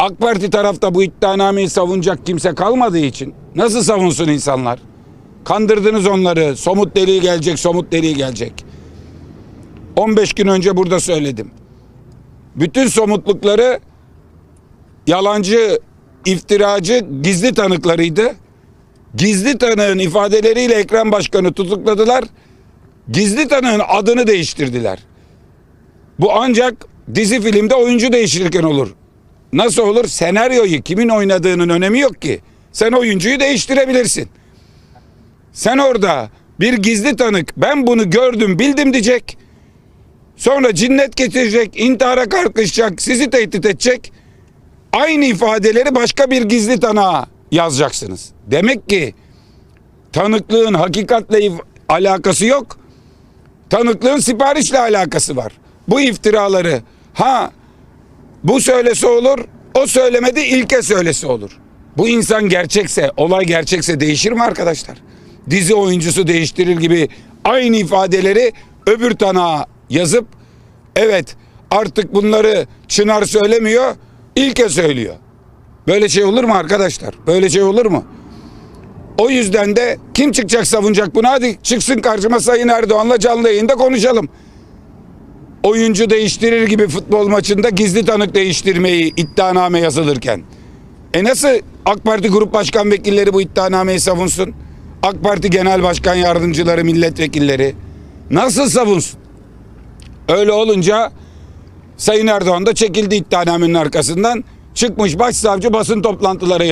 AK Parti tarafta bu iddianameyi savunacak kimse kalmadığı için nasıl savunsun insanlar? Kandırdınız onları. Somut deliği gelecek, somut deliği gelecek. 15 gün önce burada söyledim. Bütün somutlukları yalancı, iftiracı, gizli tanıklarıydı. Gizli tanığın ifadeleriyle Ekrem Başkanı tutukladılar. Gizli tanığın adını değiştirdiler. Bu ancak dizi filmde oyuncu değiştirirken olur. Nasıl olur? Senaryoyu kimin oynadığının önemi yok ki. Sen oyuncuyu değiştirebilirsin. Sen orada bir gizli tanık ben bunu gördüm bildim diyecek. Sonra cinnet getirecek, intihara kalkışacak, sizi tehdit edecek. Aynı ifadeleri başka bir gizli tanığa yazacaksınız. Demek ki tanıklığın hakikatle alakası yok. Tanıklığın siparişle alakası var. Bu iftiraları ha bu söylese olur, o söylemedi ilke söylese olur. Bu insan gerçekse, olay gerçekse değişir mi arkadaşlar? Dizi oyuncusu değiştirir gibi aynı ifadeleri öbür tanığa yazıp evet artık bunları Çınar söylemiyor, ilke söylüyor. Böyle şey olur mu arkadaşlar? Böyle şey olur mu? O yüzden de kim çıkacak savunacak bunu? Hadi çıksın karşıma Sayın Erdoğan'la canlı yayında konuşalım. Oyuncu değiştirir gibi futbol maçında gizli tanık değiştirmeyi iddianame yazılırken. E nasıl AK Parti Grup Başkan Vekilleri bu iddianameyi savunsun? AK Parti Genel Başkan Yardımcıları, milletvekilleri nasıl savunsun? Öyle olunca Sayın Erdoğan da çekildi iddianamenin arkasından. Çıkmış başsavcı basın toplantıları yapıyor.